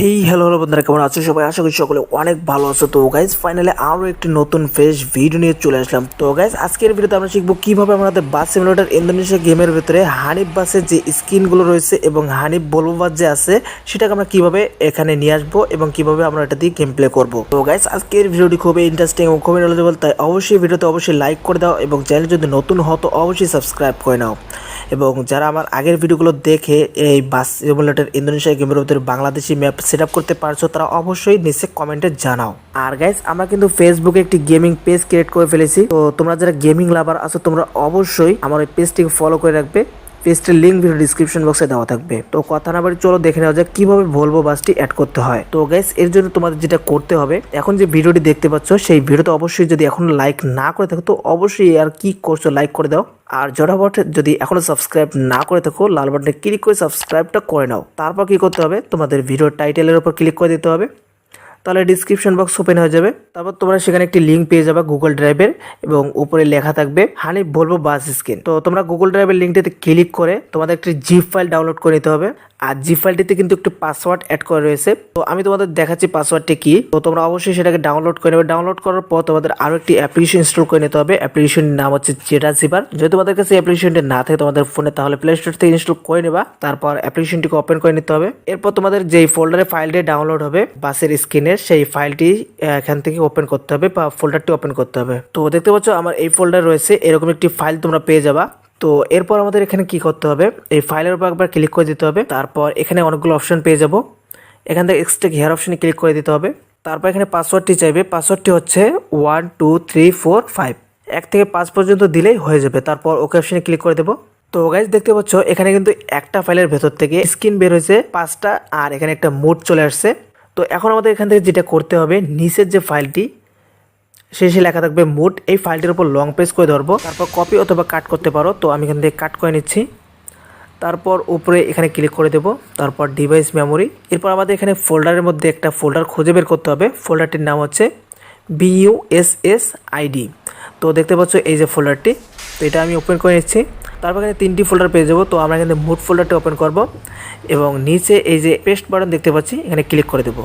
Hey hello hello বন্ধুরা, কেমন আছো সবাই? আশা করি সকলে অনেক ভালো আছো। তো গাইজ ফাইনালি আরও একটি নতুন ফ্রেশ ভিডিও নিয়ে চলে আসলাম। তো গাইজ আজকের ভিডিওতে আমরা শিখব কীভাবে আমাদের বাস সিমুলেটার ইন্দোনেশিয়া গেমের ভিতরে হানিফ বাসের যে স্ক্রিনগুলো রয়েছে এবং হানিফ বলব যে আছে, সেটাকে আমরা কীভাবে এখানে নিয়ে আসব এবং কীভাবে আমরা এটা দিয়ে গেম প্লে করব। তো গাইজ আজকের ভিডিওটি খুবই ইন্টারেস্টিং এবং খুবই নলেজেবল তাই অবশ্যই ভিডিওতে অবশ্যই লাইক করে দাও এবং চ্যানেল যদি নতুন হতো অবশ্যই সাবস্ক্রাইব করে নাও। এবং যারা আমার আগের ভিডিওগুলো দেখে এই বাস সিমুলেটার ইন্দোনেশিয়া গেমের ভিতরে বাংলাদেশি ম্যাপ সেট করতে পারছ, তারা অবশ্যই নিচে কমেন্টে জানাও। আর গাইজ আমরা কিন্তু ফেসবুকে একটি গেমিং পেজ ক্রিয়েট করে ফেলেছি। তো তোমরা যারা গেমিং লাভার আছো, তোমরা অবশ্যই আমার এই পেজটিকে ফলো করে রাখবে। পেজটির লিঙ্ক ভিডিও ডিসক্রিপশন বক্সে দেওয়া থাকবে। তো কথা না বাড়ি চলো দেখে নেওয়া যাক কীভাবে ভলভো বাসটি অ্যাড করতে হয়। তো গাইস এর জন্য তোমাদের যেটা করতে হবে, এখন যে ভিডিওটি দেখতে পাচ্ছ, সেই ভিডিওতে অবশ্যই যদি এখন লাইক না করে থাকো, তো অবশ্যই আর কি করছ লাইক করে দাও। আর জটাবট যদি এখনও সাবস্ক্রাইব না করে থাকো, লাল বাটনে ক্লিক করে সাবস্ক্রাইবটা করে নাও। তারপর কি করতে হবে? তোমাদের ভিডিও টাইটেলের উপর ক্লিক করে দিতে হবে। তাহলে ডিসক্রিপশন বক্স ওপেন হয়ে যাবে। তারপর তোমরা সেখানে একটি লিঙ্ক পেয়ে যাবে গুগল ড্রাইভের এবং উপরে লেখা থাকবে হানি বলব বাস স্ক্রিন তো তোমরা গুগল ড্রাইভের লিঙ্কটিতে ক্লিক করে তোমাদের একটি জিপ ফাইল ডাউনলোড করে নিতে হবে। আর জিপ ফাইলটিতে কিন্তু একটি পাসওয়ার্ড অ্যাড করা রয়েছে। তো আমি তোমাদের দেখাচ্ছি পাসওয়ার্ডটি কি। তো তোমরা অবশ্যই সেটাকে ডাউনলোড করে নেবে। ডাউনলোড করার পর তোমাদের আরও একটি অ্যাপ্লিকেশন ইনস্টল করে নিতে হবে। অ্যাপ্লিকেশনের নাম হচ্ছে জেটা জিপার যদি তোমাদের কাছে অ্যাপ্লিকেশনটি না থাকে তোমাদের ফোনে তাহলে প্লে স্টোর থেকে ইনস্টল করে নেবা। তারপর অ্যাপ্লিকেশনটিকে ওপেন করে নিতে হবে। এরপর তোমাদের যেই ফোল্ডারে ফাইলটি ডাউনলোড হবে, বাসের স্ক্রিনের সেই ফাইলটি এখান থেকে ওপেন করতে হবে বা ফোল্ডারটি ওপেন করতে হবে। তো দেখতে পাচ্ছ আমার এই ফোল্ডার রয়েছে এরকম একটি ফাইল তোমরা পেয়ে যাবা। তো এরপর আমাদের এখানে কি করতে হবে? এই ফাইলের উপর একবার ক্লিক করে দিতে হবে। তারপর এখানে অনেকগুলো অপশন পেয়ে যাব। এখান থেকে এক্সট্রা হেয়ার অপশনে ক্লিক করে দিতে হবে। তারপর এখানে পাসওয়ার্ডটি চাইবে। পাসওয়ার্ডটি হচ্ছে one two three four five এক থেকে পাঁচ পর্যন্ত দিলেই হয়ে যাবে। তারপর ওকে অপশনে ক্লিক করে দেবো। তো গাইজ দেখতে পাচ্ছ এখানে কিন্তু একটা ফাইলের ভেতর থেকে স্ক্রিন বের হয়েছে পাঁচটা আর এখানে একটা মোড চলে আসছে। তো এখন আমাদের এখান থেকে যেটা করতে হবে, নিচের যে ফাইলটি শেষে লেখা থাকবে মুড এই ফাইলটির উপর লং প্রেস করে ধরবো। তারপর কপি অথবা কাট করতে পারো। তো আমি এখান থেকে কাট করে নিচ্ছি। তারপর উপরে এখানে ক্লিক করে দেবো। তারপর ডিভাইস মেমোরি এরপর আমাদের এখানে ফোল্ডারের মধ্যে একটা ফোল্ডার খুঁজে বের করতে হবে। ফোল্ডারটির নাম হচ্ছে বিইউএসএস আইডি তো দেখতে পাচ্ছ এই যে ফোল্ডারটি তো এটা আমি ওপেন করে নিচ্ছি। তারপর এখানে তিনটি ফোল্ডার পেয়ে যাব। তো আমরা এখানে মুড ফোল্ডারটি ওপেন করব এবং নিচে এই যে পেস্ট বাটন দেখতে পাচ্ছি, এখানে ক্লিক করে দেবো।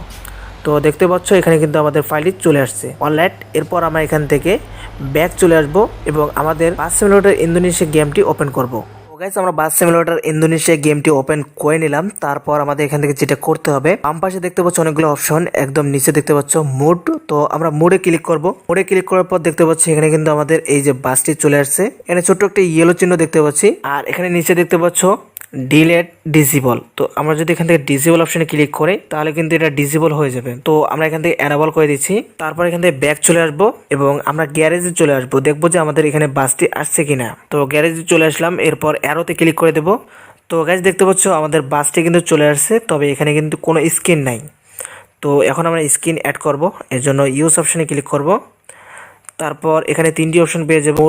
তো দেখতে পাচ্ছ, এখানে কিন্তু আমাদের ফাইলটি চলে আসছে। অনলাইট এরপর আমরা এখান থেকে ব্যাক চলে আসব এবং আমাদের পাঁচ মিনিটের ইন্দোনেশিয়া গেমটি ওপেন করব। গাইস আমরা বাস সিমুলেটর ইন্দোনেশিয়া গেমটি ওপেন করে নিলাম। তারপর আমাদের এখান থেকে যেটা করতে হবে, বাম পাশে দেখতে পাচ্ছ অনেকগুলো অপশন একদম নিচে দেখতে পাচ্ছ মুড তো আমরা মুডে ক্লিক করব। মুডে ক্লিক করার পর দেখতে পাচ্ছি এখানে কিন্তু আমাদের এই যে বাসটি চলে আসছে। এখানে ছোট্ট একটা ইয়েলো চিহ্ন দেখতে পাচ্ছি। আর এখানে নিচে দেখতে পাচ্ছ ডিলেট ডিসিবল তো আমরা যদি এখান থেকে ডিসিবল অপশনে ক্লিক করি, তাহলে কিন্তু এটা ডিসিবল হয়ে যাবে। তো আমরা এখান থেকে অ্যানাবল করে দিচ্ছি। তারপর এখান থেকে ব্যাক চলে আসব এবং আমরা গ্যারেজে চলে আসব। দেখব যে আমাদের এখানে বাসটি আসছে কিনা। তো গ্যারেজে চলে আসলাম। এরপর অ্যারোতে ক্লিক করে দেবো। তো গ্যাস দেখতে পাচ্ছ আমাদের বাসটি কিন্তু চলে আসছে। তবে এখানে কিন্তু কোনো স্ক্রিন নাই। তো এখন আমরা স্ক্রিন অ্যাড করব। এর জন্য ইউজ অপশানে ক্লিক করব। তারপর এখানে তিনটি অপশন পেয়ে যাব।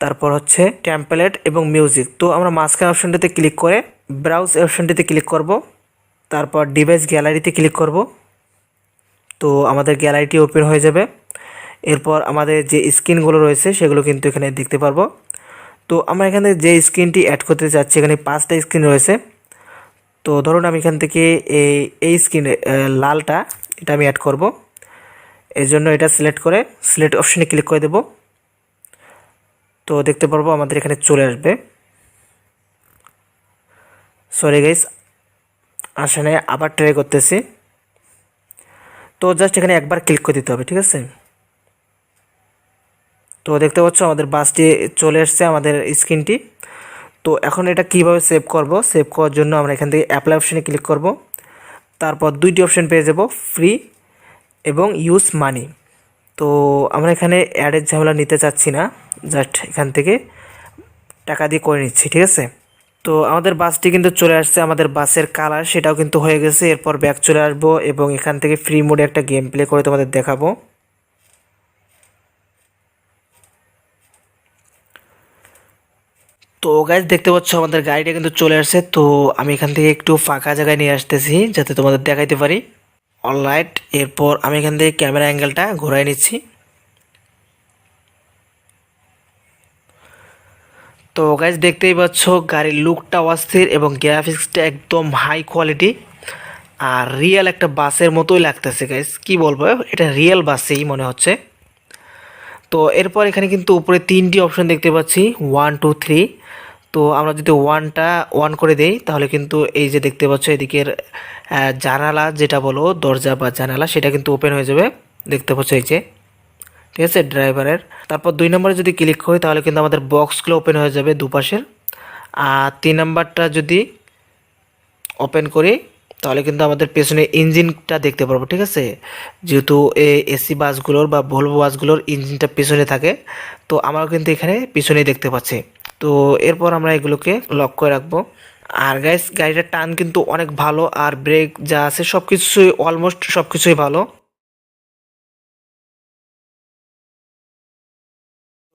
তারপর হচ্ছে টেম্পলেট এবং মিউজিক তো আমরা মাঝখানে অপশনটিতে ক্লিক করে ব্রাউজ অপশনটিতে ক্লিক করব। তারপর ডিভাইস গ্যালারিতে ক্লিক করব। তো আমাদের গ্যালারিটি ওপেন হয়ে যাবে। এরপর আমাদের যে স্ক্রিনগুলো রয়েছে সেগুলো কিন্তু এখানে দেখতে পারব। তো আমরা এখানে যে স্ক্রিনটি অ্যাড করতে চাচ্ছি, এখানে পাঁচটা স্ক্রিন রয়েছে। তো ধরুন আমি এখান থেকে এই এই স্ক্রিনে লালটা এটা আমি অ্যাড করব। এর জন্য এটা সিলেক্ট করে সিলেক্ট অপশনে ক্লিক করে দেব। তো দেখতে পারব আমাদের এখানে চলে আসবে। সরি গাইস আসলে আবার ট্রাই করতেছি। তো জাস্ট এখানে একবার ক্লিক করে দিতে হবে, ঠিক আছে? তো দেখতে পাচ্ছ আমাদের বাসটি চলে এসছে আমাদের স্ক্রিনটি। তো এখন এটা কীভাবে সেভ করব? সেভ করার জন্য আমরা এখান থেকে অ্যাপ্লাই অপশনে ক্লিক করব। তারপর দুইটি অপশন পেয়ে যাব ফ্রি এবং ইউজ মানি তো আমরা এখানে অ্যাডের ঝামেলা নিতে চাচ্ছি না জাস্ট এখান থেকে টাকা দিয়ে করে নিচ্ছি, ঠিক আছে? তো আমাদের বাসটি কিন্তু চলে আসছে আমাদের বাসের কালার সেটাও কিন্তু হয়ে গেছে, এরপর ব্যাক চলে আসব এবং এখান থেকে ফ্রি মোডে একটা গেম প্লে করে তোমাদের দেখাবো। তো গাইজ দেখতে পাচ্ছ আমাদের গাড়িটা কিন্তু চলে আসছে, তো আমি এখান থেকে একটু ফাঁকা জায়গায় নিয়ে আসতেছি যাতে তোমাদের দেখাইতে পারি। অলরাইট এরপর আমি এখান থেকে ক্যামেরা অ্যাঙ্গেলটা ঘোরাই নিচ্ছি। তো গাইজ দেখতেই পাচ্ছ, গাড়ির লুকটা অস্থির এবং গ্রাফিক্সটা একদম হাই কোয়ালিটি আর রিয়েল একটা বাসের মতোই লাগতেছে গাইস কি বলব, এটা রিয়েল বাসেই মনে হচ্ছে। তো এরপর এখানে কিন্তু উপরে তিনটি অপশন দেখতে পাচ্ছি। ওয়ান টু থ্রি তো আমরা যদি ওয়ানটা ওয়ান করে দেই, তাহলে কিন্তু এই যে দেখতে পাচ্ছ এদিকের জানালা যেটা বলো, দরজা বা জানালা, সেটা কিন্তু ওপেন হয়ে যাবে। দেখতে পাচ্ছ এই যে। ঠিক আছে ড্রাইভারের তারপর দুই নম্বরে যদি ক্লিক করি, তাহলে কিন্তু আমাদের বক্সগুলো ওপেন হয়ে যাবে দুপাশের। আর তিন নাম্বারটা যদি ওপেন করি, তাহলে কিন্তু আমাদের পেছনে ইঞ্জিনটা দেখতে পারব, ঠিক আছে? যেহেতু এসি বাসগুলোর বা ভলভো বাসগুলোর ইঞ্জিনটা পেছনে থাকে, তো আমরা কিন্তু এখানে পিছনেই দেখতে পাচ্ছি। তো এরপর আমরা এগুলোকে লক করে রাখব। আর গাইস গাড়িটার টান কিন্তু অনেক ভালো, আর ব্রেক যা আছে সব কিছুই অলমোস্ট সব কিছুই ভালো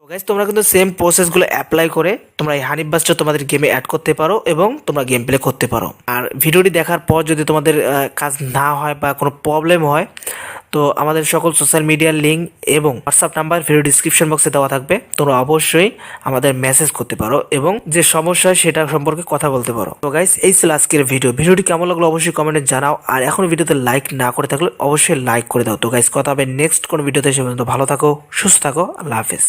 গাইস তোমরা কিন্তু সেম প্রসেসগুলো অ্যাপ্লাই করে তোমরা এই হানিফ বাসটা তোমাদের গেমে অ্যাড করতে পারো এবং তোমরা গেম প্লে করতে পারো। আর ভিডিওটি দেখার পর যদি তোমাদের কাজ না হয় বা কোনো প্রবলেম হয়, তো আমাদের সকল সোশ্যাল মিডিয়ার লিঙ্ক এবং হোয়াটসঅ্যাপ নাম্বার ভিডিও ডিসক্রিপশন বক্সে দেওয়া থাকবে। তোমরা অবশ্যই আমাদের মেসেজ করতে পারো এবং যে সমস্যা সেটা সম্পর্কে কথা বলতে পারো। তো গাইস এই ছিল আজকের ভিডিও ভিডিওটি কেমন লাগল অবশ্যই কমেন্টে জানাও। আর এখন ভিডিওতে লাইক না করে থাকলে অবশ্যই লাইক করে দাও। তো গাইস কথা হবে নেক্সট কোনো ভিডিওতে সে পর্যন্ত ভালো থাকো, সুস্থ থাকো। আল্লাহ হাফেজ।